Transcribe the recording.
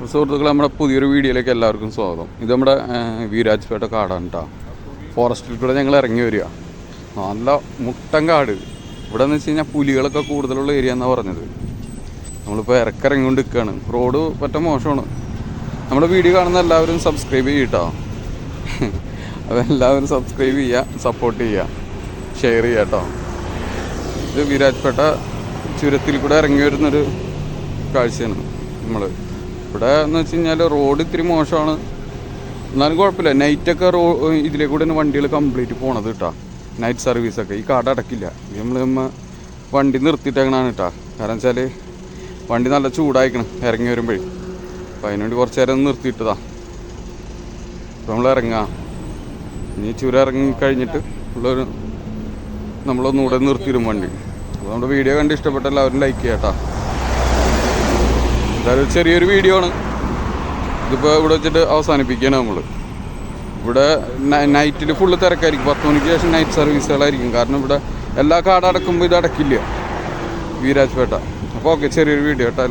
സുഹൃത്തുക്കളെ നമ്മുടെ പുതിയൊരു വീഡിയോയിലേക്ക് എല്ലാവർക്കും സ്വാഗതം. ഇത് നമ്മുടെ വീരാജ്പേട്ട കാടാണ് കേട്ടോ ഫോറസ്റ്റിൽ കൂടെ ഞങ്ങൾ ഇറങ്ങി വരിക. നല്ല മുട്ടൻ കാട്. ഇവിടെ എന്ന് വെച്ച് കഴിഞ്ഞാൽ പുലികളൊക്കെ കൂടുതലുള്ള ഏരിയ എന്നാണ് പറഞ്ഞത്. നമ്മളിപ്പോൾ ഇറക്കിറങ്ങിക്കൊണ്ട് നിൽക്കുകയാണ് റോഡ് പറ്റ മോശമാണ്. നമ്മുടെ വീഡിയോ കാണുന്ന എല്ലാവരും സബ്സ്ക്രൈബ് ചെയ്യട്ടോ. അപ്പോൾ എല്ലാവരും സബ്സ്ക്രൈബ് ചെയ്യുക സപ്പോർട്ട് ചെയ്യുക ഷെയർ ചെയ്യുക കേട്ടോ ഇത് വിരാജ്പേട്ട ചുരത്തിൽ കൂടെ ഇറങ്ങി വരുന്നൊരു കാഴ്ചയാണ് നമ്മൾ ഇവിടെ എന്ന് വെച്ച് കഴിഞ്ഞാൽ റോഡ് ഇത്തിരി മോശമാണ്. എന്നാലും കുഴപ്പമില്ല. നൈറ്റൊക്കെ റോ ഇതിലെ കൂടെ വണ്ടികൾ കംപ്ലീറ്റ് പോണത് കേട്ടോ നൈറ്റ് സർവീസൊക്കെ ഈ കാട് അടക്കില്ല. നമ്മൾ നമ്മൾ നമ്മ വണ്ടി നിർത്തിയിട്ടേക്കണാണ് കേട്ടോ കാരണം വെച്ചാൽ വണ്ടി നല്ല ചൂടായിക്കണം. ഇറങ്ങി വരുമ്പോഴേ. അപ്പം അതിനുവേണ്ടി കുറച്ച് നേരം നിർത്തിയിട്ടതാ. അപ്പോൾ നമ്മൾ ഇറങ്ങാം. ഇനി ചുരം ഇറങ്ങി കഴിഞ്ഞിട്ട് ഉള്ളൊരു നമ്മളൊന്നുകൂടെ നിർത്തിയിടും വണ്ടി. അപ്പോൾ നമ്മുടെ വീഡിയോ കണ്ട് ഇഷ്ടപ്പെട്ട എല്ലാവരും ലൈക്ക് ചെയ്യാം കേട്ടോ എന്തായാലും ചെറിയൊരു വീഡിയോ ആണ്. ഇതിപ്പോൾ ഇവിടെ വെച്ചിട്ട് അവസാനിപ്പിക്കുകയാണ് നമ്മൾ ഇവിടെ നൈറ്റിൽ ഫുള്ള് തിരക്കായിരിക്കും. പത്ത് മണിക്ക് ശേഷം നൈറ്റ് സർവീസുകളായിരിക്കും കാരണം ഇവിടെ എല്ലാ കാടടക്കുമ്പോൾ ഇത് അടക്കില്ല. വീരാജ്പേട്ട. അപ്പോൾ ഓക്കെ ചെറിയൊരു വീഡിയോ കേട്ടോ